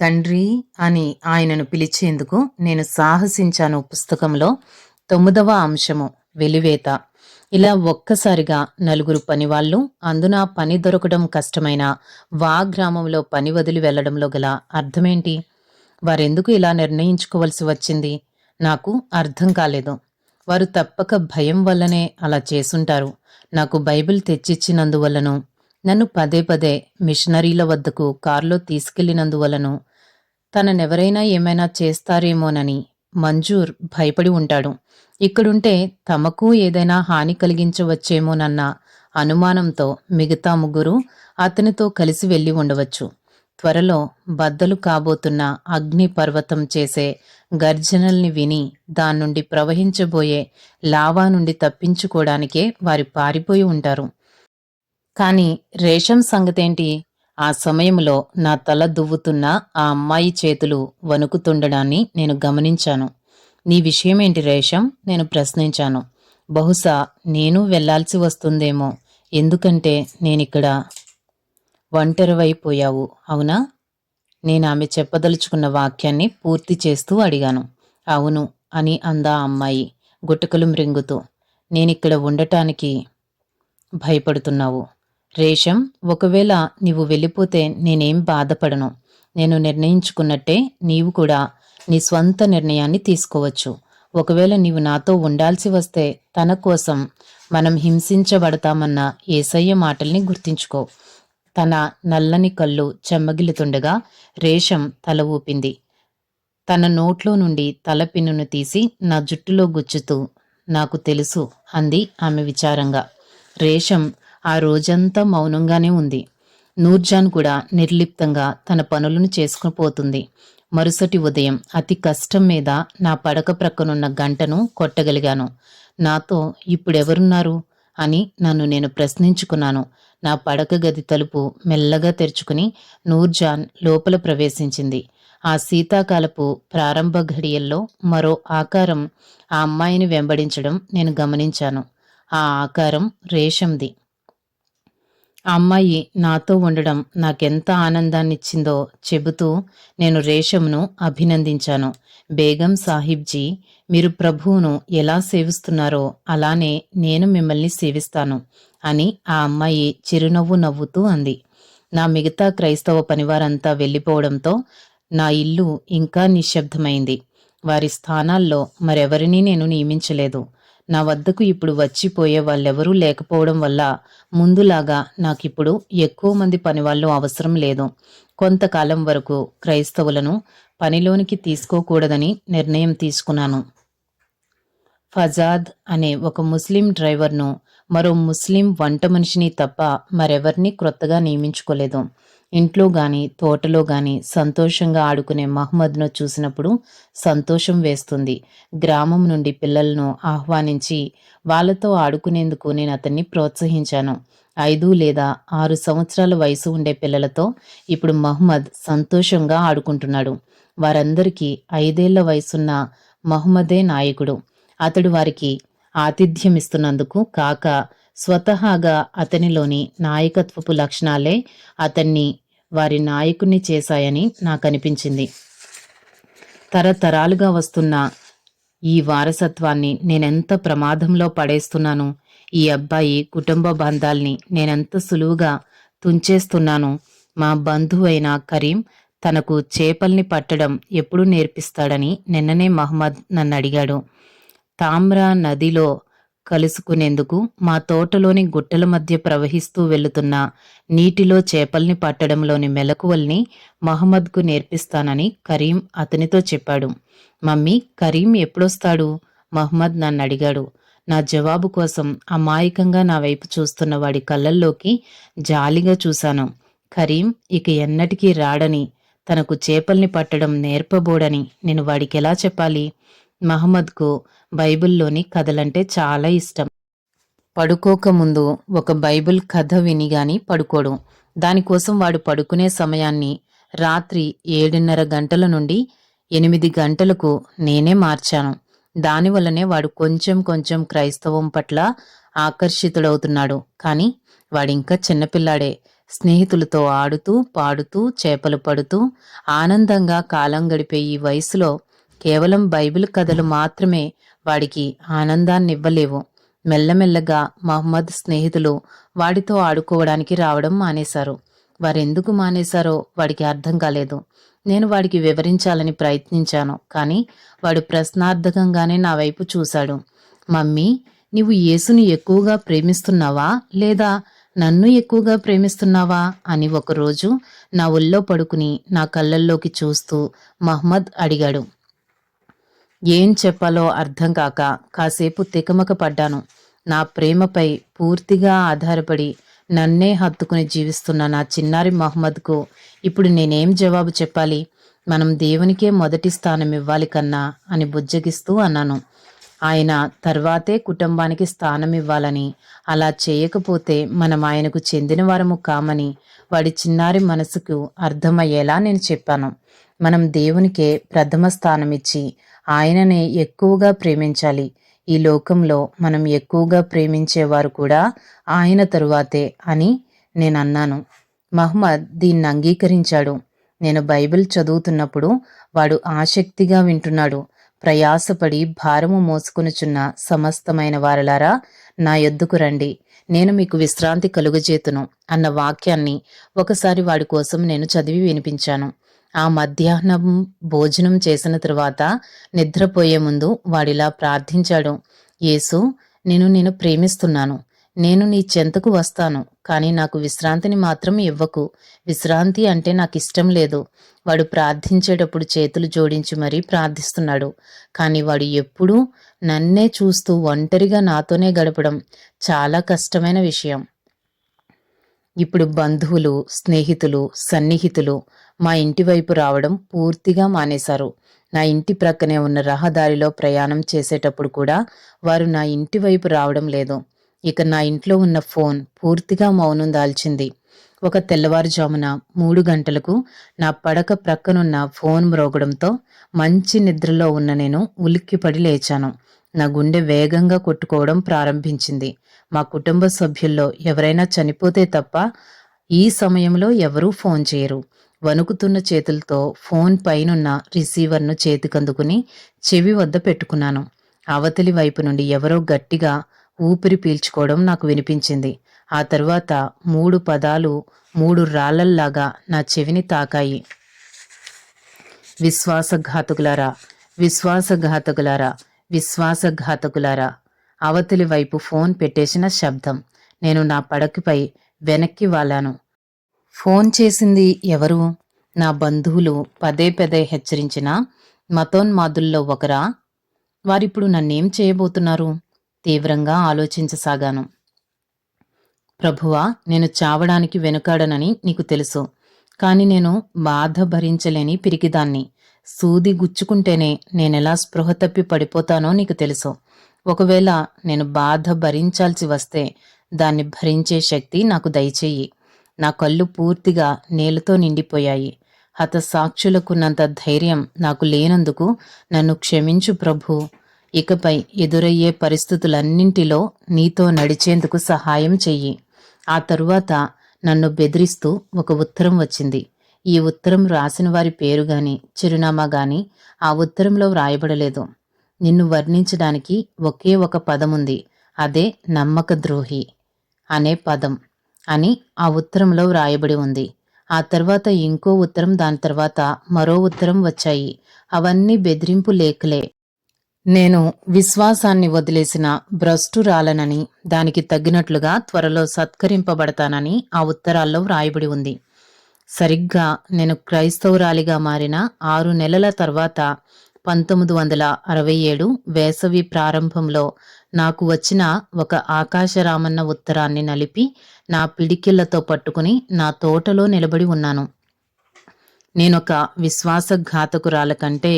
తండ్రి అని ఆయనను పిలిచేందుకు నేను సాహసించాను పుస్తకంలో తొమ్మిదవ అంశము వెలివేత. ఇలా ఒక్కసారిగా నలుగురు పనివాళ్ళు అందున పని దొరకడం కష్టమైన వా గ్రామంలో పని వదిలి వెళ్ళడంలో గల అర్థమేంటి? వారెందుకు ఇలా నిర్ణయించుకోవలసి వచ్చింది? నాకు అర్థం కాలేదు. వారు తప్పక భయం వల్లనే అలా చేసుంటారు. నాకు బైబిల్ తెచ్చిచ్చినందువల్లను నన్ను పదే పదే మిషనరీల వద్దకు కారులో తీసుకెళ్ళినందువలను తననెవరైనా ఏమైనా చేస్తారేమోనని మంజూర్ భయపడి ఉంటాడు. ఇక్కడుంటే తమకు ఏదైనా హాని కలిగించవచ్చేమోనన్న అనుమానంతో మిగతా ముగ్గురు అతనితో కలిసి వెళ్ళి ఉండవచ్చు. త్వరలో బద్దలు కాబోతున్న అగ్ని పర్వతం చేసే గర్జనల్ని విని దాని నుండి ప్రవహించబోయే లావా నుండి తప్పించుకోవడానికే వారి పారిపోయి ఉంటారు. కానీ రేషం సంగతేంటి? ఆ సమయంలో నా తల దువ్వుతున్న ఆ అమ్మాయి చేతులు వణుకుతుండడాన్ని నేను గమనించాను. నీ విషయమేంటి రేషం? నేను ప్రశ్నించాను. బహుశా నేను వెళ్ళాల్సి వస్తుందేమో. ఎందుకంటే నేనిక్కడ ఒంటరివైపోయావు అవునా? నేను ఆమె చెప్పదలుచుకున్న వాక్యాన్ని పూర్తి చేస్తూ అడిగాను. అవును అని అందా అమ్మాయి గుటకలు మృంగుతూ. నేనిక్కడ ఉండటానికి భయపడుతున్నావు. రేషం ఒకవేళ నీవు వెళ్ళిపోతే నేనేం బాధపడను. నేను నిర్ణయించుకున్నట్టే నీవు కూడా నీ స్వంత నిర్ణయాన్ని తీసుకోవచ్చు. ఒకవేళ నీవు నాతో ఉండాల్సి వస్తే తన కోసం మనం హింసించబడతామన్న ఏసయ్య మాటల్ని గుర్తించుకో. తన నల్లని కళ్ళు చెమ్మగిలుతుండగా రేషం తల ఊపింది. తన నోట్లో నుండి తల పిన్నును తీసి నా జుట్టులో గుచ్చుతూ నాకు తెలుసు అంది ఆమె విచారంగా. రేషం ఆ రోజంతా మౌనంగానే ఉంది. నూర్జాన్ కూడా నిర్లిప్తంగా తన పనులను చేసుకుపోతుంది మరుసటి ఉదయం అతి కష్టం మీద నా పడక ప్రక్కనున్న గంటను కొట్టగలిగాను. నాతో ఇప్పుడెవరున్నారు? అని నన్ను నేను ప్రశ్నించుకున్నాను. నా పడక గది తలుపు మెల్లగా తెరుచుకుని నూర్జాన్ లోపల ప్రవేశించింది. ఆ శీతాకాలపు ప్రారంభ ఘడియల్లో మరో ఆకారం ఆ అమ్మాయిని వెంబడించడం నేను గమనించాను. ఆ ఆకారం రేషంది. ఆ అమ్మాయి నాతో ఉండడం నాకెంత ఆనందాన్నిచ్చిందో చెబుతూ నేను రేషంను అభినందించాను. బేగం సాహిబ్జీ మీరు ప్రభువును ఎలా సేవిస్తున్నారో అలానే నేను మిమ్మల్ని సేవిస్తాను అని ఆ అమ్మాయి చిరునవ్వు నవ్వుతూ అంది. నా మిగతా క్రైస్తవ పనివారంతా వెళ్ళిపోవడంతో నా ఇల్లు ఇంకా నిశ్శబ్దమైంది. వారి స్థానాల్లో మరెవరినీ నేను నియమించలేదు. నా వద్దకు ఇప్పుడు వచ్చిపోయే వాళ్ళెవరూ లేకపోవడం వల్ల ముందులాగా నాకిప్పుడు ఎక్కువ మంది పనివాళ్ళు అవసరం లేదు. కొంతకాలం వరకు క్రైస్తవులను పనిలోనికి తీసుకోకూడదని నిర్ణయం తీసుకున్నాను. ఫజాద్ అనే ఒక ముస్లిం డ్రైవర్ను మరో ముస్లిం వంట మనిషిని తప్ప మరెవరిని క్రొత్తగా నియమించుకోలేదు. ఇంట్లో గాని తోటలో గాని సంతోషంగా ఆడుకునే మహమ్మద్ను చూసినప్పుడు సంతోషం వేస్తుంది. గ్రామం నుండి పిల్లలను ఆహ్వానించి వాళ్ళతో ఆడుకునేందుకు నేను అతన్ని ప్రోత్సహించాను. ఐదు లేదా ఆరు సంవత్సరాల వయసు ఉండే పిల్లలతో ఇప్పుడు మహమ్మద్ సంతోషంగా ఆడుకుంటున్నాడు. వారందరికీ ఐదేళ్ళ వయసున్న మహమ్మదే నాయకుడు. అతడు వారికి ఆతిథ్యం ఇస్తున్నందుకు కాక స్వతహాగా అతనిలోని నాయకత్వపు లక్షణాలే అతన్ని వారి నాయకుణ్ణి చేశాయని నాకు అనిపించింది తరతరాలుగా వస్తున్న ఈ వారసత్వాన్ని నేనెంత ప్రమాదంలో పడేస్తున్నాను? ఈ అబ్బాయి కుటుంబ బంధాల్ని నేనెంత సులువుగా తుంచేస్తున్నాను? మా బంధువైన కరీం తనకు చేపల్ని పట్టడం ఎప్పుడు నేర్పిస్తాడని నిన్ననే మహమ్మద్ నన్ను అడిగాడు తామ్రా నదిలో కలుసుకునేందుకు మా తోటలోని గుట్టల మధ్య ప్రవహిస్తూ వెళుతున్న నీటిలో చేపల్ని పట్టడంలోని మెలకువల్ని మహమ్మద్కు నేర్పిస్తానని కరీం అతనితో చెప్పాడు. మమ్మీ కరీం ఎప్పుడొస్తాడు? మహమ్మద్ నన్ను అడిగాడు నా జవాబు కోసం అమాయకంగా నా వైపు చూస్తున్న వాడి కళ్ళల్లోకి జాలిగా చూశాను. కరీం ఇక ఎన్నటికీ రాడని తనకు చేపల్ని పట్టడం నేర్పబోడని నేను వాడికి ఎలా చెప్పాలి? మహమ్మద్కు బైబిల్లోని కథలంటే చాలా ఇష్టం. పడుకోకముందు ఒక బైబిల్ కథ విని గాని పడుకోడు. దానికోసం వాడు పడుకునే సమయాన్ని రాత్రి ఏడున్నర గంటల నుండి ఎనిమిది గంటలకు నేనే మార్చాను. దానివల్లనే వాడు కొంచెం కొంచెం క్రైస్తవం పట్ల ఆకర్షితుడవుతున్నాడు. కానీ వాడింకా చిన్నపిల్లాడే స్నేహితులతో ఆడుతూ పాడుతూ చేపలు పడుతూ ఆనందంగా కాలం గడిపే ఈ వయసులో కేవలం బైబిల్ కథలు మాత్రమే వాడికి ఆనందాన్ని ఇవ్వలేవు మెల్లమెల్లగా మహమ్మద్ స్నేహితులు వాడితో ఆడుకోవడానికి రావడం మానేశారు. వారెందుకు మానేశారో వాడికి అర్థం కాలేదు. నేను వాడికి వివరించాలని ప్రయత్నించాను కానీ వాడు ప్రశ్నార్థకంగానే నా వైపు చూశాడు. మమ్మీ నీవు యేసుని ఎక్కువగా ప్రేమిస్తున్నావా లేదా నన్ను ఎక్కువగా ప్రేమిస్తున్నావా? అని ఒకరోజు నా ఒళ్ళో పడుకుని నా కళ్ళల్లోకి చూస్తూ మహమ్మద్ అడిగాడు. ఏం చెప్పాలో అర్థం కాక కాసేపు తికమక పడ్డాను. నా ప్రేమపై పూర్తిగా ఆధారపడి నన్నే హత్తుకుని జీవిస్తున్న నా చిన్నారి మహమ్మద్కు ఇప్పుడు నేనేం జవాబు చెప్పాలి? మనం దేవునికే మొదటి స్థానం ఇవ్వాలి కన్నా అని బుజ్జగిస్తూ అన్నాను. ఆయన తర్వాతే కుటుంబానికి స్థానం ఇవ్వాలని అలా చేయకపోతే మనం ఆయనకు చెందిన వారము కామని వాడి చిన్నారి మనసుకు అర్థమయ్యేలా నేను చెప్పాను. మనం దేవునికే ప్రథమ స్థానం ఇచ్చి ఆయననే ఎక్కువగా ప్రేమించాలి. ఈ లోకంలో మనం ఎక్కువగా ప్రేమించేవారు కూడా ఆయన తరువాతే అని నేను అన్నాను మహమ్మద్ దీన్ని అంగీకరించాడు. నేను బైబిల్ చదువుతున్నప్పుడు వాడు ఆసక్తిగా వింటున్నాడు. ప్రయాసపడి భారము మోసుకునుచున్న సమస్తమైన వారలారా నా యొద్దుకు రండి. నేను మీకు విశ్రాంతి కలుగజేతును అన్న వాక్యాన్ని ఒకసారి వాడి కోసం నేను చదివి వినిపించాను. ఆ మధ్యాహ్నం భోజనం చేసిన తరువాత నిద్రపోయే ముందు వాడిలా ప్రార్థించాడు. యేసు నేను నేను ప్రేమిస్తున్నాను. నేను నీ చెంతకు వస్తాను కానీ నాకు విశ్రాంతిని మాత్రం ఇవ్వకు. విశ్రాంతి అంటే నాకు ఇష్టం లేదు. వాడు ప్రార్థించేటప్పుడు చేతులు జోడించి మరీ ప్రార్థిస్తున్నాడు. కానీ వాడు ఎప్పుడూ నన్నే చూస్తూ ఒంటరిగా నాతోనే గడపడం చాలా కష్టమైన విషయం. ఇప్పుడు బంధువులు స్నేహితులు సన్నిహితులు మా ఇంటి వైపు రావడం పూర్తిగా మానేశారు. నా ఇంటి ప్రక్కనే ఉన్న రహదారిలో ప్రయాణం చేసేటప్పుడు కూడా వారు నా ఇంటి వైపు రావడం లేదు. ఇక నా ఇంట్లో ఉన్న ఫోన్ పూర్తిగా మౌనం దాల్చింది. ఒక తెల్లవారుజామున మూడు గంటలకు నా పడక ప్రక్కనున్న ఫోన్ మ్రోగడంతో మంచి నిద్రలో ఉన్న నేను ఉలిక్కిపడి లేచాను. నా గుండె వేగంగా కొట్టుకోవడం ప్రారంభించింది. మా కుటుంబ సభ్యుల్లో ఎవరైనా చనిపోతే తప్ప ఈ సమయంలో ఎవరూ ఫోన్ చేయరు. వణుకుతున్న చేతులతో ఫోన్ పైనున్న రిసీవర్ను చేతికందుకుని చెవి వద్ద పెట్టుకున్నాను. అవతలి వైపు నుండి ఎవరో గట్టిగా ఊపిరి పీల్చుకోవడం నాకు వినిపించింది. ఆ తర్వాత మూడు పదాలు మూడు రాళ్ళల్లాగా నా చెవిని తాకాయి. విశ్వాసఘాతకులారా విశ్వాసఘాతకులారా విశ్వాసఘాతకులారా అవతలి వైపు ఫోన్ పెట్టేసిన శబ్దం. నేను నా పడకపై వెనక్కి వాలాను. ఫోన్ చేసింది ఎవరు? నా బంధువులు పదే పదే హెచ్చరించిన మతోన్మాదుల్లో ఒకరా? వారిప్పుడు నన్నేం చేయబోతున్నారు? తీవ్రంగా ఆలోచించసాగాను. ప్రభువా నేను చావడానికి వెనుకాడనని నీకు తెలుసు. కాని నేను బాధ భరించలేని పిరికిదాన్ని. సూది గుచ్చుకుంటేనే నేనెలా స్పృహ తప్పి పడిపోతానో నీకు తెలుసు. ఒకవేళ నేను బాధ భరించాల్సి వస్తే దాన్ని భరించే శక్తి నాకు దయచేయి. నా కళ్ళు పూర్తిగా నేలతో నిండిపోయాయి. హతసాక్షులకున్నంత ధైర్యం నాకు లేనందుకు నన్ను క్షమించు ప్రభు. ఇకపై ఎదురయ్యే పరిస్థితులన్నింటిలో నీతో నడిచేందుకు సహాయం చెయ్యి. ఆ తరువాత నన్ను బెదిరిస్తూ ఒక ఉత్తరం వచ్చింది. ఈ ఉత్తరం రాసిన వారి పేరు గాని చిరునామా గాని ఆ ఉత్తరంలో వ్రాయబడలేదు. నిన్ను వర్ణించడానికి ఒకే ఒక పదం ఉంది అదే నమ్మక ద్రోహి అనే పదం అని ఆ ఉత్తరంలో వ్రాయబడి ఉంది. ఆ తర్వాత ఇంకో ఉత్తరం దాని తర్వాత మరో ఉత్తరం వచ్చాయి. అవన్నీ బెదిరింపు లేఖలే. నేను విశ్వాసాన్ని వదిలేసిన భ్రష్టురాలనని దానికి తగ్గినట్లుగా త్వరలో సత్కరింపబడతానని ఆ ఉత్తరాల్లో వ్రాయబడి ఉంది. సరిగ్గా నేను క్రైస్తవురాలిగా మారిన ఆరు నెలల తర్వాత పంతొమ్మిది వందల అరవై ఏడు వేసవి ప్రారంభంలో నాకు వచ్చిన ఒక ఆకాశరామన్న ఉత్తరాన్ని నలిపి నా పిడికిళ్ళతో పట్టుకుని నా తోటలో నిలబడి ఉన్నాను. నేనొక విశ్వాసఘాతకురాల కంటే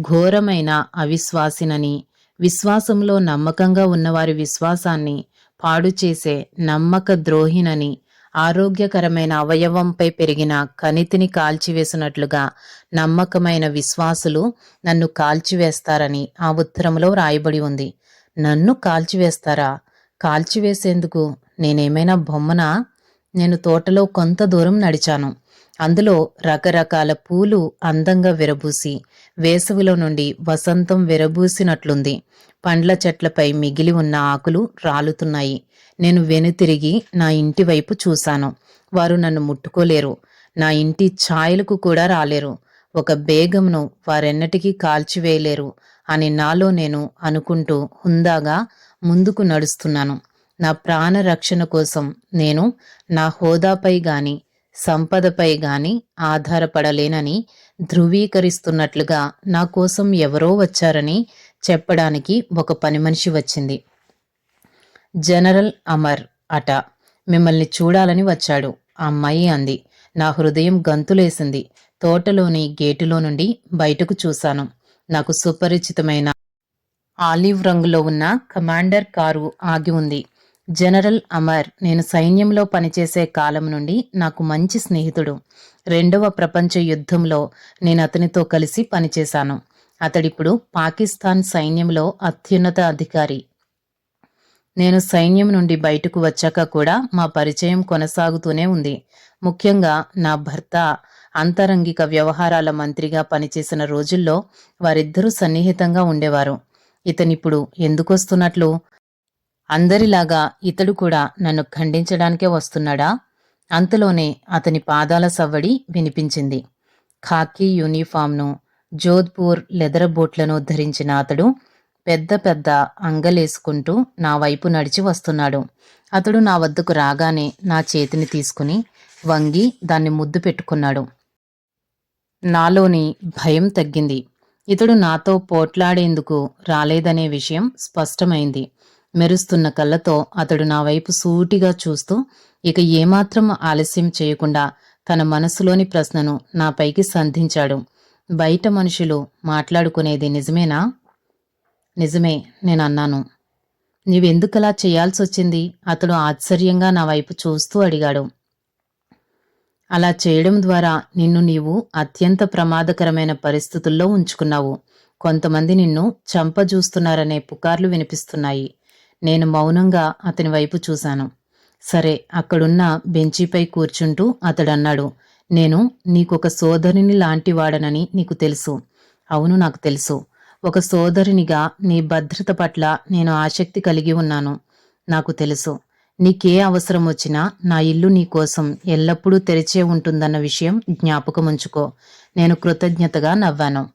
ఘోరమైన అవిశ్వాసినని విశ్వాసంలో నమ్మకంగా ఉన్నవారి విశ్వాసాన్ని పాడు చేసే నమ్మక ద్రోహినని ఆరోగ్యకరమైన అవయవంపై పెరిగిన కణితిని కాల్చివేసినట్లుగా నమ్మకమైన విశ్వాసులు నన్ను కాల్చివేస్తారని ఆ ఉత్తరంలో రాయబడి ఉంది. నన్ను కాల్చివేస్తారా? కాల్చివేసేందుకు నేనేమైనా బొమ్మనా? నేను తోటలో కొంత దూరం నడిచాను. అందులో రకరకాల పూలు అందంగా విరబూసి వేసవిలో నుండి వసంతం విరబూసినట్లుంది. పండ్ల చెట్లపై మిగిలి ఉన్న ఆకులు రాలుతున్నాయి. నేను వెనుతిరిగి నా ఇంటి వైపు చూశాను. వారు నన్ను ముట్టుకోలేరు. నా ఇంటి ఛాయలకు కూడా రాలేరు. ఒక బేగంను వారెన్నటికీ కాల్చివేయలేరు అని నాలో నేను అనుకుంటూ హుందాగా ముందుకు నడుస్తున్నాను. నా ప్రాణ రక్షణ కోసం నేను నా హోదాపై గాని సంపదపై గాని ఆధారపడలేనని ధృవీకరిస్తున్నట్లుగా నా కోసం ఎవరో వచ్చారని చెప్పడానికి ఒక పని మనిషి వచ్చింది. జనరల్ అమర్ అట. మిమ్మల్ని చూడాలని వచ్చాడు. అమ్మాయి అంది. నా హృదయం గంతులేసింది. తోటలోని గేటులో నుండి బయటకు చూశాను. నాకు సుపరిచితమైన ఆలివ్ రంగులో ఉన్న కమాండర్ కారు ఆగి ఉంది. జనరల్ అమర్ నేను సైన్యంలో పనిచేసే కాలం నుండి నాకు మంచి స్నేహితుడు. రెండవ ప్రపంచ యుద్ధంలో నేను అతనితో కలిసి పనిచేశాను. అతడిప్పుడు పాకిస్తాన్ సైన్యంలో అత్యున్నత అధికారి. నేను సైన్యం నుండి బయటకు వచ్చాక కూడా మా పరిచయం కొనసాగుతూనే ఉంది. ముఖ్యంగా నా భర్త అంతరంగిక వ్యవహారాల మంత్రిగా పనిచేసిన రోజుల్లో వారిద్దరూ సన్నిహితంగా ఉండేవారు. ఇతనిప్పుడు ఎందుకొస్తున్నట్లు? అందరిలాగా ఇతడు కూడా నన్ను ఖండించడానికే వస్తున్నాడా? అంతలోనే అతని పాదాల సవ్వడి వినిపించింది. ఖాకీ యూనిఫామ్ను జోధ్పూర్ లెదర్ బోట్లను ధరించిన అతడు పెద్ద పెద్ద అంగలేసుకుంటూ నా వైపు నడిచి వస్తున్నాడు. అతడు నా వద్దకు రాగానే నా చేతిని తీసుకుని వంగి దాన్ని ముద్దు పెట్టుకున్నాడు. నాలోని భయం తగ్గింది. ఇతడు నాతో పోట్లాడేందుకు రాలేదనే విషయం స్పష్టమైంది. మెరుస్తున్న కళ్ళతో అతడు నా వైపు సూటిగా చూస్తూ ఇక ఏమాత్రం ఆలస్యం చేయకుండా తన మనసులోని ప్రశ్నను నాపైకి సంధించాడు. బయట మనుషులు మాట్లాడుకునేది నిజమేనా? నిజమే నేను అన్నాను నీవెందుకలా చేయాల్సి వచ్చింది అతడు ఆశ్చర్యంగా నా వైపు చూస్తూ అడిగాడు. అలా చేయడం ద్వారా నిన్ను నీవు అత్యంత ప్రమాదకరమైన పరిస్థితుల్లో ఉంచుకున్నావు. కొంతమంది నిన్ను చంపజూస్తున్నారనే పుకార్లు వినిపిస్తున్నాయి. నేను మౌనంగా అతని వైపు చూశాను. సరే అక్కడున్న బెంచీపై కూర్చుంటూ అతడన్నాడు. నేను నీకొక సోదరుని లాంటివాడనని నీకు తెలుసు. అవును నాకు తెలుసు. ఒక సోదరునిగా నీ భద్రత పట్ల నేను ఆసక్తి కలిగి ఉన్నాను. నాకు తెలుసు. నీకే అవసరం వచ్చినా నా ఇల్లు నీ కోసం ఎల్లప్పుడూ తెరిచే ఉంటుందన్న విషయం జ్ఞాపకం ఉంచుకో నేను కృతజ్ఞతగా నవ్వాను.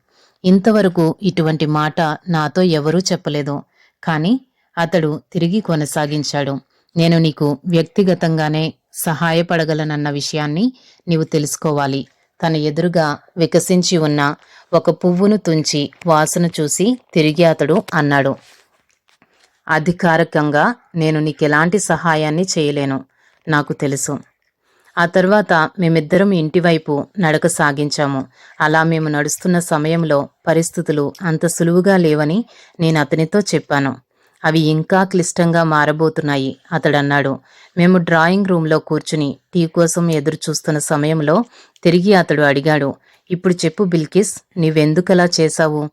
ఇంతవరకు ఇటువంటి మాట నాతో ఎవరూ చెప్పలేదు. కానీ అతడు తిరిగి కొనసాగించాడు. నేను నీకు వ్యక్తిగతంగానే సహాయపడగలనన్న విషయాన్ని నీవు తెలుసుకోవాలి. తన ఎదురుగా వికసించి ఉన్న ఒక పువ్వును తుంచి వాసన చూసి తిరిగి అతడు అన్నాడు అధికారికంగా నేను నీకెలాంటి సహాయాన్ని చేయలేను నాకు తెలుసు. ఆ తర్వాత మేమిద్దరం ఇంటివైపు నడక సాగించాము. అలా మేము నడుస్తున్న సమయంలో పరిస్థితులు అంత సులువుగా లేవని నేను అతనితో చెప్పాను. అవి ఇంకా క్లిష్టంగా మారబోతున్నాయి అతడన్నాడు. మేము డ్రాయింగ్ రూమ్లో కూర్చుని టీ కోసం ఎదురు చూస్తున్న సమయంలో తిరిగి అతడు అడిగాడు ఇప్పుడు చెప్పు బిల్కిస్ నీవెందుకలా చేశావు?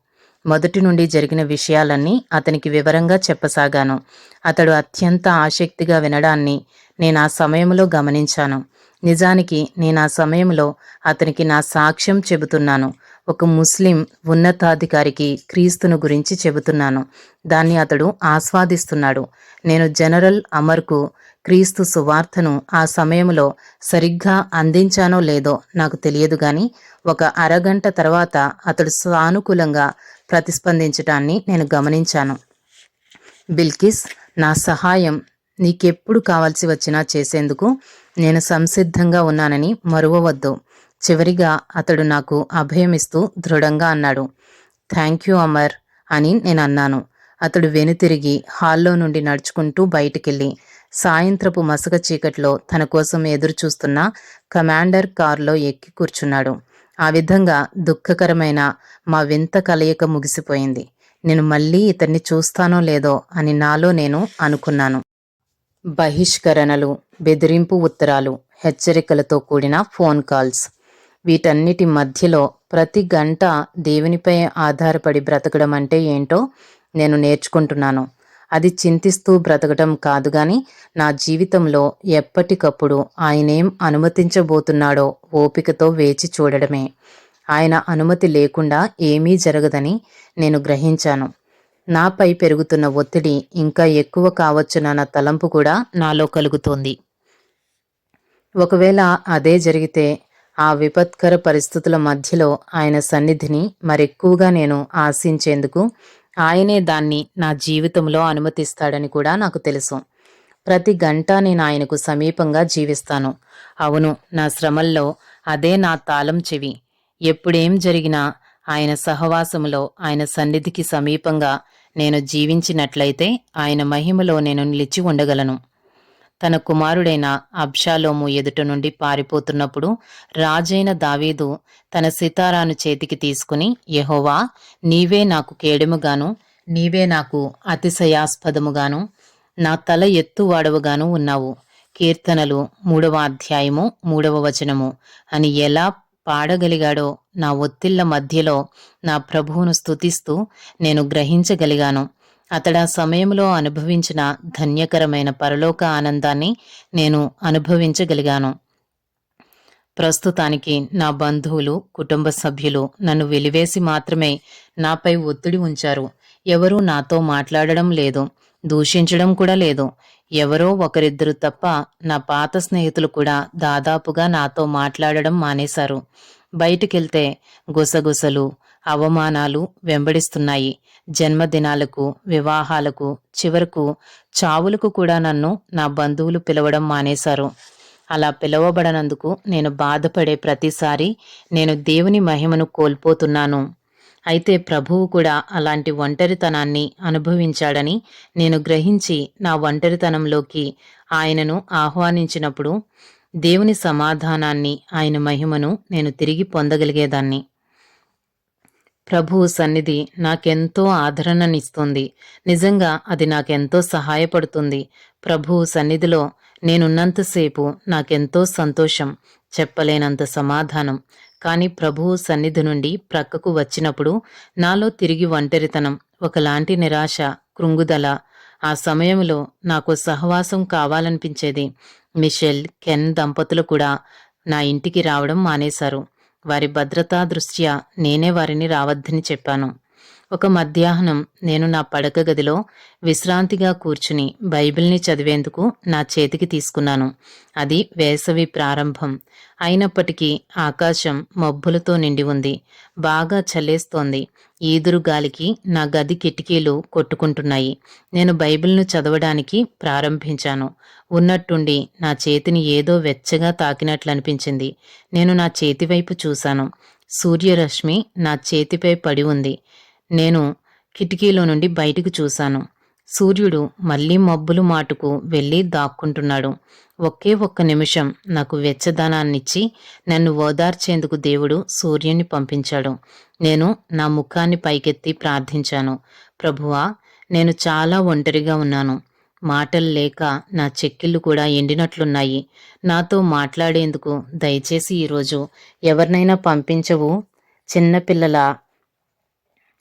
మొదటి నుండి జరిగిన విషయాలన్నీ అతనికి వివరంగా చెప్పసాగాను. అతడు అత్యంత ఆసక్తిగా వినడాన్ని నేను ఆ సమయంలో గమనించాను. నిజానికి నేను ఆ సమయంలో అతనికి నా సాక్ష్యం చెబుతున్నాను. ఒక ముస్లిం ఉన్నతాధికారికి క్రీస్తును గురించి చెబుతున్నాను. దాన్ని అతడు ఆస్వాదిస్తున్నాడు. నేను జనరల్ అమర్కు క్రీస్తు సువార్తను ఆ సమయంలో సరిగ్గా అందించానో లేదో నాకు తెలియదు గాని ఒక అరగంట తర్వాత అతడు సానుకూలంగా ప్రతిస్పందించటాన్ని నేను గమనించాను. బిల్కిస్ నా సహాయం నీకెప్పుడు కావాల్సి వచ్చినా చేసేందుకు నేను సంసిద్ధంగా ఉన్నానని మరువవద్దు. చివరిగా అతడు నాకు అభయమిస్తూ దృఢంగా అన్నాడు. థ్యాంక్ యూ అమర్ అని నేను అన్నాను. అతడు వెనుతిరిగి హాల్లో నుండి నడుచుకుంటూ బయటికెళ్ళి సాయంత్రపు మసక చీకట్లో తన కోసం ఎదురుచూస్తున్న కమాండర్ కారులో ఎక్కి కూర్చున్నాడు. ఆ విధంగా దుఃఖకరమైన మా వింత కలయిక ముగిసిపోయింది. నేను మళ్ళీ ఇతన్ని చూస్తానో లేదో అని నాలో నేను అనుకున్నాను. బహిష్కరణలు బెదిరింపు ఉత్తరాలు హెచ్చరికలతో కూడిన ఫోన్ కాల్స్. వీటన్నిటి మధ్యలో ప్రతి గంట దేవునిపై ఆధారపడి బ్రతకడం అంటే ఏంటో నేను నేర్చుకుంటున్నాను. అది చింతిస్తూ బ్రతకటం కాదు గాని నా జీవితంలో ఎప్పటికప్పుడు ఆయనేం అనుమతించబోతున్నాడో ఓపికతో వేచి చూడడమే. ఆయన అనుమతి లేకుండా ఏమీ జరగదని నేను గ్రహించాను. నాపై పెరుగుతున్న ఒత్తిడి ఇంకా ఎక్కువ కావచ్చునన్న తలంపు కూడా నాలో కలుగుతోంది. ఒకవేళ అదే జరిగితే ఆ విపత్కర పరిస్థితుల మధ్యలో ఆయన సన్నిధిని మరెక్కువగా నేను ఆశించేందుకు ఆయనే దాన్ని నా జీవితంలో అనుమతిస్తాడని కూడా నాకు తెలుసు. ప్రతి గంట నేను ఆయనకు సమీపంగా జీవిస్తాను. అవును నా శ్రమల్లో అదే నా తాళం చెవి. ఎప్పుడేం జరిగినా ఆయన సహవాసములో ఆయన సన్నిధికి సమీపంగా నేను జీవించినట్లయితే ఆయన మహిమలో నేను నిలిచి ఉండగలను. తన కుమారుడైన అబ్షాలోము ఎదుట నుండి పారిపోతున్నప్పుడు రాజైన దావీదు తన సితారాను చేతికి తీసుకుని యెహోవా నీవే నాకు కేడెముగాను నీవే నాకు అతిశయాస్పదముగాను నా తల ఎత్తువాడవుగాను ఉన్నావు. కీర్తనలు మూడవ అధ్యాయము మూడవ వచనము. అని ఎలా పాడగలిగాడో నా ఒత్తిళ్ళ మధ్యలో నా ప్రభువును స్తుతిస్తూ నేను గ్రహించగలిగాను. అతడా సమయంలో అనుభవించిన ధన్యకరమైన పరలోక ఆనందాన్ని నేను అనుభవించగలిగాను. ప్రస్తుతానికి నా బంధువులు కుటుంబ సభ్యులు నన్ను వెలివేసి మాత్రమే నాపై ఒత్తిడి ఉంచారు. ఎవరూ నాతో మాట్లాడడం లేదు దూషించడం కూడా లేదు. ఎవరో ఒకరిద్దరు తప్ప నా పాత స్నేహితులు కూడా దాదాపుగా నాతో మాట్లాడడం మానేశారు. బయటికెళ్తే గుసగుసలు అవమానాలు వెంబడిస్తున్నాయి. జన్మదినాలకు వివాహాలకు చివరకు చావులకు కూడా నన్ను నా బంధువులు పిలవడం మానేశారు. అలా పిలవబడనందుకు నేను బాధపడే ప్రతిసారి నేను దేవుని మహిమను కోల్పోతున్నాను. అయితే ప్రభువు కూడా అలాంటి ఒంటరితనాన్ని అనుభవించాడని నేను గ్రహించి నా ఒంటరితనంలోకి ఆయనను ఆహ్వానించినప్పుడు దేవుని సమాధానాన్ని ఆయన మహిమను నేను తిరిగి పొందగలిగేదాన్ని. ప్రభువు సన్నిధి నాకెంతో ఆదరణనిస్తుంది. నిజంగా అది నాకెంతో సహాయపడుతుంది. ప్రభువు సన్నిధిలో నేనున్నంతసేపు నాకెంతో సంతోషం చెప్పలేనంత సమాధానం. కానీ ప్రభువు సన్నిధి నుండి ప్రక్కకు వచ్చినప్పుడు నాలో తిరిగి ఒంటరితనం ఒకలాంటి నిరాశ కృంగుదల ఆ సమయంలో నాకు సహవాసం కావాలనిపించేది. మిషెల్ కెన్ దంపతులు కూడా నా ఇంటికి రావడం మానేశారు. వారి భద్రతా దృష్ట్యా నేనే వారిని రావద్దని చెప్పాను. ఒక మధ్యాహ్నం నేను నా పడక గదిలో విశ్రాంతిగా కూర్చుని బైబిల్ని చదివేందుకు నా చేతికి తీసుకున్నాను. అది వేసవి ప్రారంభం. అయినప్పటికీ ఆకాశం మబ్బులతో నిండి ఉంది. బాగా చల్లేస్తోంది. ఈదురు గాలికి నా గది కిటికీలు కొట్టుకుంటున్నాయి. నేను బైబిల్ను చదవడానికి ప్రారంభించాను. ఉన్నట్టుండి నా చేతిని ఏదో వెచ్చగా తాకినట్లు అనిపించింది నేను నా చేతి వైపు చూశాను. సూర్యరశ్మి నా చేతిపై పడి ఉంది. నేను కిటికీలో నుండి బయటకు చూశాను. సూర్యుడు మళ్ళీ మబ్బులు మాటుకు వెళ్ళి దాక్కుంటున్నాడు. ఒకే ఒక్క నిమిషం నాకు వెచ్చదనాన్నిచ్చి నన్ను ఓదార్చేందుకు దేవుడు సూర్యుని పంపించాడు. నేను నా ముఖాన్ని పైకెత్తి ప్రార్థించాను. ప్రభువా నేను చాలా ఒంటరిగా ఉన్నాను. మాటలు లేక నా చెక్కిళ్ళు కూడా ఎండినట్లున్నాయి. నాతో మాట్లాడేందుకు దయచేసి ఈరోజు ఎవరినైనా పంపించవు. చిన్నపిల్లల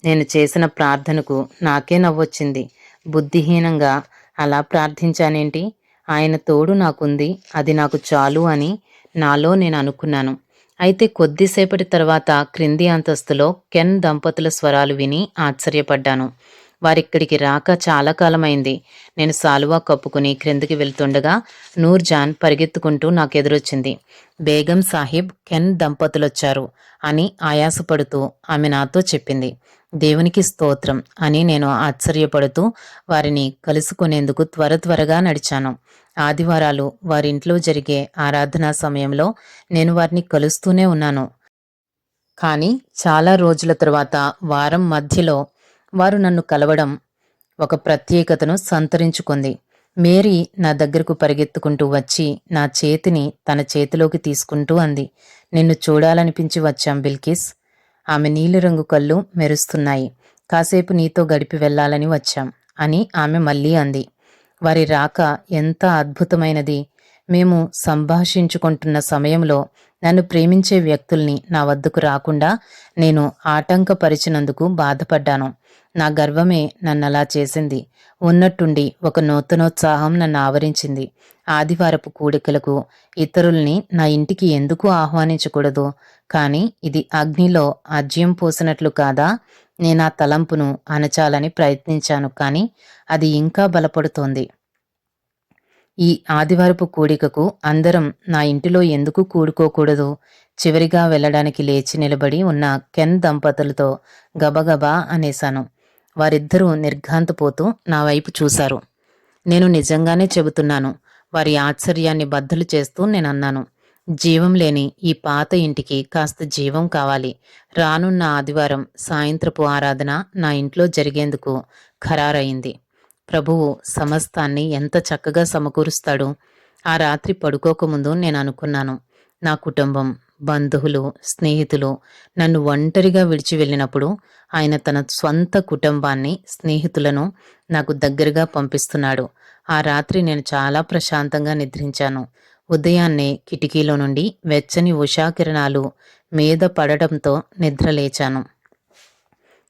నేను చేసిన ప్రార్థనకు నాకే నవ్వొచ్చింది. బుద్ధిహీనంగా అలా ప్రార్థించానేంటి? ఆయన తోడు నాకుంది అది నాకు చాలు అని నాలో నేను అనుకున్నాను. అయితే కొద్దిసేపటి తర్వాత క్రింది అంతస్తులో కెన్ దంపతుల స్వరాలు విని ఆశ్చర్యపడ్డాను. వారిక్కడికి రాక చాలా కాలమైంది. నేను సాలువా కప్పుకుని క్రిందికి వెళ్తుండగా నూర్జాన్ పరిగెత్తుకుంటూ నాకెదురొచ్చింది. బేగం సాహిబ్ కెన్ దంపతులొచ్చారు అని ఆయాసపడుతూ ఆమె నాతో చెప్పింది. దేవునికి స్తోత్రం అని నేను ఆశ్చర్యపడుతూ వారిని కలుసుకునేందుకు త్వర త్వరగా నడిచాను. ఆదివారాలు వారింట్లో జరిగే ఆరాధనా సమయంలో నేను వారిని కలుస్తూనే ఉన్నాను. కానీ చాలా రోజుల తర్వాత వారం మధ్యలో వారు నన్ను కలవడం ఒక ప్రత్యేకతను సంతరించుకుంది. మేరీ నా దగ్గరకు పరిగెత్తుకుంటూ వచ్చి నా చేతిని తన చేతిలోకి తీసుకుంటూ అంది. నిన్ను చూడాలనిపించి వచ్చాం బిల్కిస్. ఆమె నీలిరంగు కళ్ళు మెరుస్తున్నాయి. కాసేపు నీతో గడిపి వెళ్ళాలని వచ్చాం అని ఆమె మళ్ళీ అంది. వారి రాక ఎంత అద్భుతమైనది. మేము సంభాషించుకుంటున్న సమయంలో నన్ను ప్రేమించే వ్యక్తుల్ని నా వద్దకు రాకుండా నేను ఆటంకపరిచినందుకు బాధపడ్డాను. నా గర్వమే నన్ను అలా చేసింది. ఉన్నట్టుండి ఒక నూతనోత్సాహం నన్ను ఆవరించింది. ఆదివారపు కూడికలకు ఇతరుల్ని నా ఇంటికి ఎందుకు ఆహ్వానించకూడదు? కానీ ఇది అగ్నిలో అజ్యం పోసినట్లు కాదా? నేను ఆ తలంపును అణచాలని ప్రయత్నించాను కానీ అది ఇంకా బలపడుతోంది. ఈ ఆదివారపు కూడికకు అందరం నా ఇంటిలో ఎందుకు కూడుకోకూడదు? చివరిగా వెళ్ళడానికి లేచి నిలబడి ఉన్న కెన్ దంపతులతో గబగబా అనేశాను. వారిద్దరూ నిర్ఘాంతపోతూ నా వైపు చూశారు. నేను నిజంగానే చెబుతున్నాను వారి ఆశ్చర్యాన్ని బద్దలు చేస్తూ నేను అన్నాను జీవం లేని ఈ పాత ఇంటికి కాస్త జీవం కావాలి. రానున్న ఆదివారం సాయంత్రపు ఆరాధన నా ఇంట్లో జరిగేందుకు ఖరారయింది ప్రభువు సమస్తాన్ని ఎంత చక్కగా సమకూరుస్తాడు ఆ రాత్రి పడుకోకముందు నేను అనుకున్నాను. నా కుటుంబం బంధువులు స్నేహితులు నన్ను ఒంటరిగా విడిచి వెళ్ళినప్పుడు ఆయన తన స్వంత కుటుంబాన్ని స్నేహితులను నాకు దగ్గరగా పంపిస్తున్నాడు. ఆ రాత్రి నేను చాలా ప్రశాంతంగా నిద్రించాను. ఉదయాన్నే కిటికీలో నుండి వెచ్చని ఉషాకిరణాలు మీద పడడంతో నిద్ర లేచాను.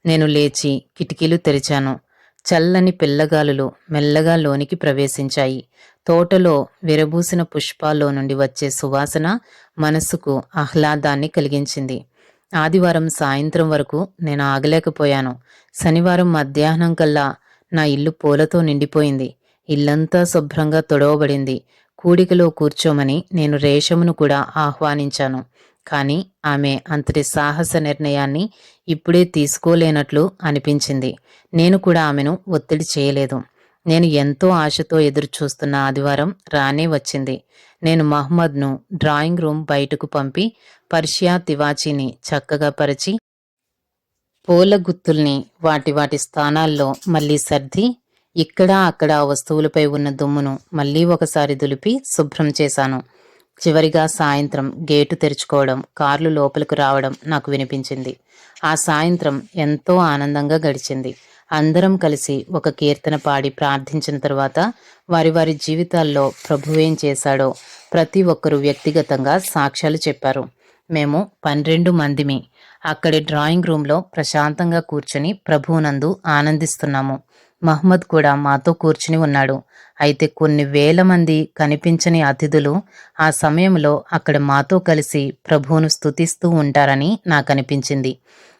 నేను లేచి కిటికీలు తెరిచాను. చల్లని పిల్లగాలులు మెల్లగా లోనికి ప్రవేశించాయి. తోటలో విరబూసిన పుష్పాల్లో నుండి వచ్చే సువాసన మనస్సుకు ఆహ్లాదాన్ని కలిగించింది. ఆదివారం సాయంత్రం వరకు నేను ఆగలేకపోయాను. శనివారం మధ్యాహ్నం కల్లా నా ఇల్లు పూలతో నిండిపోయింది. ఇల్లంతా శుభ్రంగా తొడవబడింది. కూడికలో కూర్చోమని నేను రేషమును కూడా ఆహ్వానించాను. కానీ ఆమె అంతటి సాహస నిర్ణయాన్ని ఇప్పుడే తీసుకోలేనట్లు అనిపించింది. నేను కూడా ఆమెను ఒత్తిడి చేయలేదు. నేను ఎంతో ఆశతో ఎదురు చూస్తున్న ఆదివారం రానే వచ్చింది. నేను మహమ్మద్ను డ్రాయింగ్ రూమ్ బయటకు పంపి పర్షియా తివాచీని చక్కగా పరిచి పూల గుత్తుల్ని వాటి వాటి స్థానాల్లో మళ్ళీ సర్ది ఇక్కడ అక్కడ వస్తువులపై ఉన్న దుమ్మును మళ్ళీ ఒకసారి దులిపి శుభ్రం చేశాను. చివరిగా సాయంత్రం గేటు తెరుచుకోవడం కార్లు లోపలికి రావడం నాకు వినిపించింది. ఆ సాయంత్రం ఎంతో ఆనందంగా గడిచింది. అందరం కలిసి ఒక కీర్తన పాడి ప్రార్థించిన తర్వాత వారి వారి జీవితాల్లో ప్రభువేం చేశాడో ప్రతి ఒక్కరూ వ్యక్తిగతంగా సాక్ష్యాలు చెప్పారు. మేము పన్నెండు మందిమి అక్కడి డ్రాయింగ్ రూమ్లో ప్రశాంతంగా కూర్చొని ప్రభువునందు ఆనందిస్తున్నాము. మహమ్మద్ కూడా మాతో కూర్చుని ఉన్నాడు. అయితే కొన్ని వేల మంది కనిపించని అతిథులు ఆ సమయంలో అక్కడ మాతో కలిసి ప్రభువును స్తుతిస్తూ ఉంటారని నాకు అనిపించింది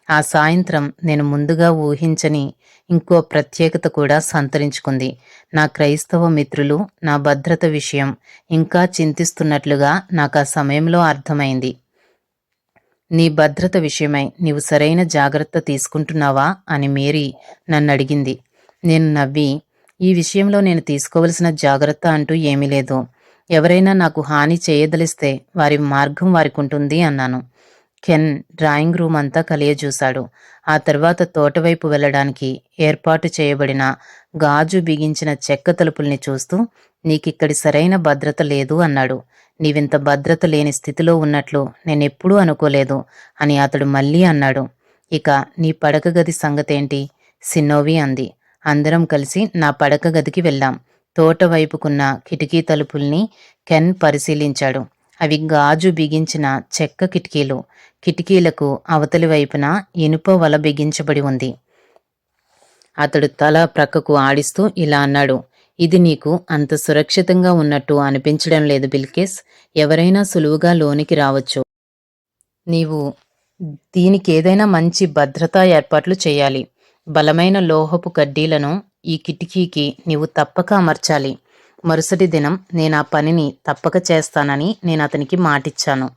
ఆ సాయంత్రం నేను ముందుగా ఊహించని ఇంకో ప్రత్యేకత కూడా సంతరించుకుంది. నా క్రైస్తవ మిత్రులు నా భద్రత విషయం ఇంకా చింతిస్తున్నట్లుగా నాకు ఆ సమయంలో అర్థమైంది. నీ భద్రత విషయమై నీవు సరైన జాగ్రత్త తీసుకుంటున్నావా అని మేరీ నన్ను అడిగింది నేను నవ్వి ఈ విషయంలో నేను తీసుకోవలసిన జాగ్రత్త అంటూ ఏమీ లేదు. ఎవరైనా నాకు హాని చేయదలిస్తే వారి మార్గం వారికి ఉంటుంది అన్నాను. కెన్ డ్రాయింగ్ రూమ్ అంతా కలియజూశాడు ఆ తర్వాత తోటవైపు వెళ్ళడానికి ఏర్పాటు చేయబడిన గాజు బిగించిన చెక్క తలుపుల్ని చూస్తూ నీకిక్కడి సరైన భద్రత లేదు అన్నాడు. నీవింత భద్రత లేని స్థితిలో ఉన్నట్లు నేనెప్పుడూ అనుకోలేదు అని అతడు మళ్ళీ అన్నాడు. ఇక నీ పడక గది సంగతేంటి? సిన్నోవి అంది. అందరం కలిసి నా పడక గదికి వెళ్ళాం. తోట వైపుకున్న కిటికీ తలుపుల్ని కెన్ పరిశీలించాడు. అవి గాజు బిగించిన చెక్క కిటికీలు. కిటికీలకు అవతలి వైపున ఇనుప వల బిగించబడి ఉంది. అతడు తల ప్రక్కకు ఆడిస్తూ ఇలా అన్నాడు ఇది నీకు అంత సురక్షితంగా ఉన్నట్టు అనిపించడం లేదు బిల్కేస్. ఎవరైనా సులువుగా లోనికి రావచ్చు. నీవు దీనికి ఏదైనా మంచి భద్రతా ఏర్పాట్లు చేయాలి. బలమైన లోహపు కడ్డీలను ఈ కిటికీకి నీవు తప్పక అమర్చాలి. మరుసటి దినం నేను ఆ పనిని తప్పక చేస్తానని నేను అతనికి మాటిచ్చాను.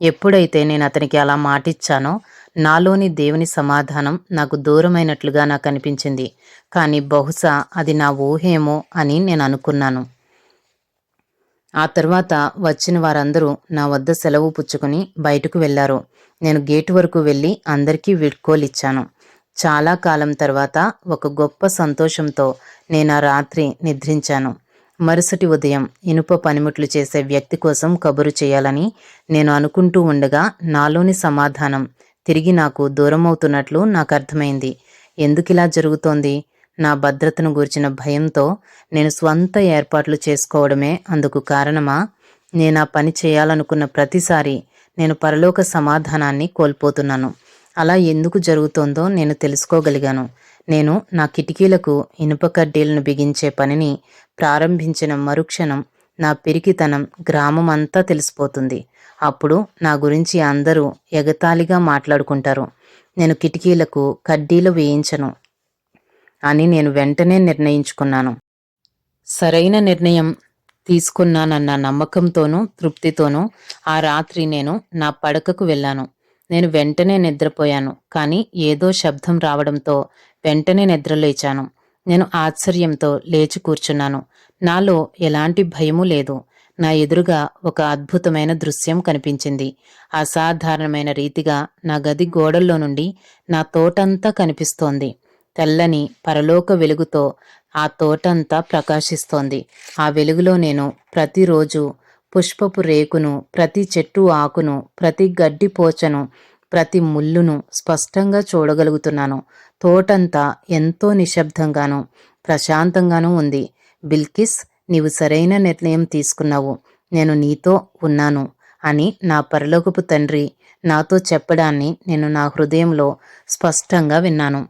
ఎప్పుడైతే నేను అతనికి అలా మాటిచ్చానో నాలోని దేవుని సమాధానం నాకు దూరమైనట్లుగా నాకు అనిపించింది. కానీ బహుశా అది నా ఊహేమో అని నేను అనుకున్నాను. ఆ తర్వాత వచ్చిన వారందరూ నా వద్ద సెలవు పుచ్చుకొని బయటకు వెళ్ళారు నేను గేటు వరకు వెళ్ళి అందరికీ విడ్కోలిచ్చాను చాలా కాలం తర్వాత ఒక గొప్ప సంతోషంతో నేను ఆ రాత్రి నిద్రించాను. మరుసటి ఉదయం ఇనుప పనిముట్లు చేసే వ్యక్తి కోసం కబురు చేయాలని నేను అనుకుంటూ ఉండగా నాలోని సమాధానం తిరిగి నాకు దూరమవుతున్నట్లు నాకు అర్థమైంది. ఎందుకిలా జరుగుతోంది? నా భద్రతను గూర్చిన భయంతో నేను స్వంత ఏర్పాట్లు చేసుకోవడమే అందుకు కారణమా? నేను ఆ పని చేయాలనుకున్న ప్రతిసారి నేను పరలోక సమాధానాన్ని కోల్పోతున్నాను. అలా ఎందుకు జరుగుతోందో నేను తెలుసుకోగలిగాను. నేను నా కిటికీలకు ఇనుప కడ్డీలను బిగించే పనిని ప్రారంభించిన మరుక్షణం నా పిరికితనం గ్రామం అంతా తెలిసిపోతుంది. అప్పుడు నా గురించి అందరూ ఎగతాళిగా మాట్లాడుకుంటారు. నేను కిటికీలకు కడ్డీలు వేయించను అని నేను వెంటనే నిర్ణయించుకున్నాను. సరైన నిర్ణయం తీసుకున్నానన్న నమ్మకంతోనూ తృప్తితోనూ ఆ రాత్రి నేను నా పడకకు వెళ్ళాను. నేను వెంటనే నిద్రపోయాను కానీ ఏదో శబ్దం రావడంతో వెంటనే నిద్రలేచాను నేను ఆశ్చర్యంతో లేచి కూర్చున్నాను. నాలో ఎలాంటి భయము లేదు. నా ఎదురుగా ఒక అద్భుతమైన దృశ్యం కనిపించింది. అసాధారణమైన రీతిగా నా గది గోడల్లో నుండి నా తోటంతా కనిపిస్తోంది. తెల్లని పరలోక వెలుగుతో ఆ తోటంతా ప్రకాశిస్తోంది. ఆ వెలుగులో నేను ప్రతిరోజు పుష్పపు రేకును ప్రతి చెట్టు ఆకును ప్రతి గడ్డి పోచను ప్రతి ముళ్ళును స్పష్టంగా చూడగలుగుతున్నాను. తోటంతా ఎంతో నిశ్శబ్దంగాను ప్రశాంతంగానూ ఉంది. బిల్కిస్ నీవు సరైన నిర్ణయం తీసుకున్నావు. నేను నీతో ఉన్నాను అని నా పరలోకపు తండ్రి నాతో చెప్పడాన్ని నేను నా హృదయంలో స్పష్టంగా విన్నాను.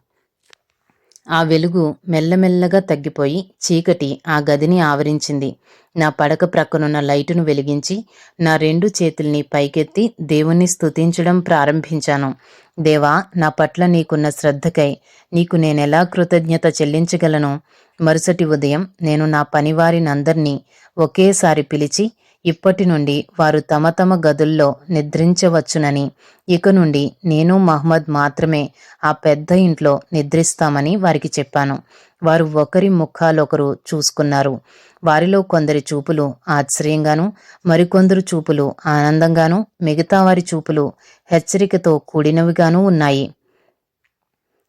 ఆ వెలుగు మెల్లమెల్లగా తగ్గిపోయి చీకటి ఆ గదిని ఆవరించింది. నా పడక ప్రక్కనున్న లైటును వెలిగించి నా రెండు చేతుల్ని పైకెత్తి దేవుణ్ణి స్తుతించడం ప్రారంభించాను. దేవా నా పట్ల నీకున్న శ్రద్ధకై నీకు నేనెలా కృతజ్ఞత చెల్లించగలను? మరుసటి ఉదయం నేను నా పనివారినందర్నీ ఒకేసారి పిలిచి ఇప్పటి నుండి వారు తమ తమ గదుల్లో నిద్రించవచ్చునని ఇక నుండి నేను మహమ్మద్ మాత్రమే ఆ పెద్ద ఇంట్లో నిద్రిస్తామని వారికి చెప్పాను. వారు ఒకరి ముఖాలొకరు చూసుకున్నారు. వారిలో కొందరి చూపులు ఆశ్చర్యంగాను మరికొందరు చూపులు ఆనందంగాను మిగతా వారి చూపులు హెచ్చరికతో కూడినవిగాను ఉన్నాయి.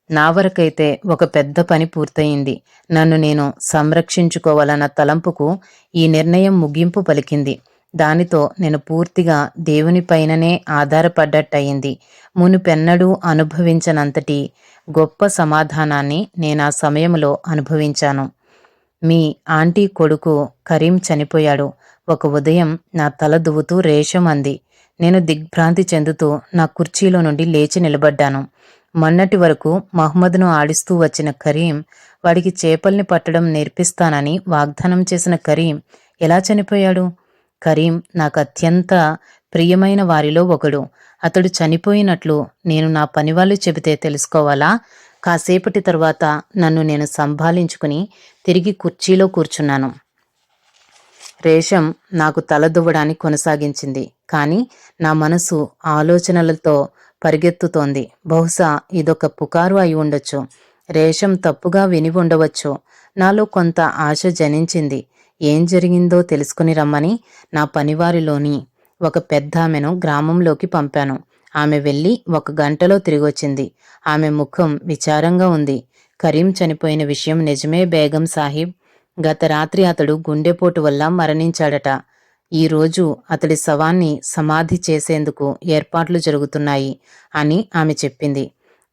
నా వరకైతే ఒక పెద్ద పని పూర్తయింది. నన్ను నేను సంరక్షించుకోవాలన్న తలంపుకు ఈ నిర్ణయం ముగింపు పలికింది. దానితో నేను పూర్తిగా దేవునిపైననే ఆధారపడ్డట్టయింది. మునుపెన్నడూ అనుభవించనంతటి గొప్ప సమాధానాన్ని నేను ఆ సమయంలో అనుభవించాను. మీ ఆంటీ కొడుకు కరీం చనిపోయాడు. ఒక ఉదయం నా తల దువ్వుతూ రేషం అంది. నేను దిగ్భ్రాంతి చెందుతూ నా కుర్చీలో నుండి లేచి నిలబడ్డాను. మొన్నటి వరకు మహమ్మద్ను ఆడిస్తూ వచ్చిన కరీం వాడికి చేపల్ని పట్టడం నేర్పిస్తానని వాగ్దానం చేసిన కరీం ఎలా చనిపోయాడు? కరీం నాకు అత్యంత ప్రియమైన వారిలో ఒకడు. అతడు చనిపోయినట్లు నేను నా పనివాళ్ళు చెబితే తెలుసుకోవాలా? కాసేపటి తర్వాత నన్ను నేను సంభాలించుకుని తిరిగి కుర్చీలో కూర్చున్నాను. రేషం నాకు తలదువ్వడాన్ని కొనసాగించింది. కానీ నా మనసు ఆలోచనలతో పరిగెత్తుతోంది. బహుశా ఇదొక పుకారు అయి ఉండొచ్చు. రేషం తప్పుగా విని ఉండవచ్చు. నాలో కొంత ఆశ జనించింది. ఏం జరిగిందో తెలుసుకుని రమ్మని నా పనివారిలోని ఒక పెద్ద ఆమెను గ్రామంలోకి పంపాను. ఆమె వెళ్ళి ఒక గంటలో తిరిగొచ్చింది. ఆమె ముఖం విచారంగా ఉంది. కరీం చనిపోయిన విషయం నిజమే బేగం సాహిబ్? గత రాత్రి అతడు గుండెపోటు వల్ల మరణించాడట. ఈరోజు అతడి శవాన్ని సమాధి చేసేందుకు ఏర్పాట్లు జరుగుతున్నాయి అని ఆమె చెప్పింది.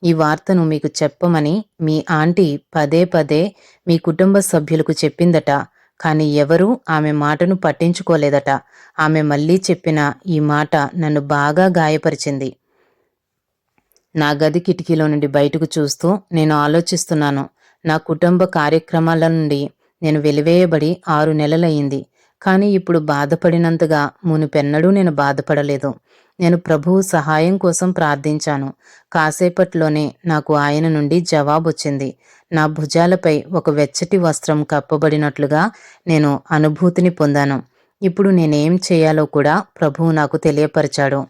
ఈ వార్తను మీకు చెప్పమని మీ ఆంటీ పదే పదే మీ కుటుంబ సభ్యులకు చెప్పిందట. కానీ ఎవరూ ఆమె మాటను పట్టించుకోలేదట. ఆమె మళ్ళీ చెప్పిన ఈ మాట నన్ను బాగా గాయపరిచింది. నా గది కిటికీలో నుండి బయటకు చూస్తూ నేను ఆలోచిస్తున్నాను. నా కుటుంబ కార్యక్రమాల నుండి నేను వెలివేయబడి ఆరు నెలలయ్యింది. కానీ ఇప్పుడు బాధపడినంతగా మునిపెన్నడూ నేను బాధపడలేదు. నేను ప్రభువు సహాయం కోసం ప్రార్థించాను. కాసేపట్లోనే నాకు ఆయన నుండి జవాబు వచ్చింది నా భుజాలపై ఒక వెచ్చటి వస్త్రం కప్పబడినట్లుగా నేను అనుభూతిని పొందాను. ఇప్పుడు నేనేం చేయాలో కూడా ప్రభువు నాకు తెలియపరిచాడు.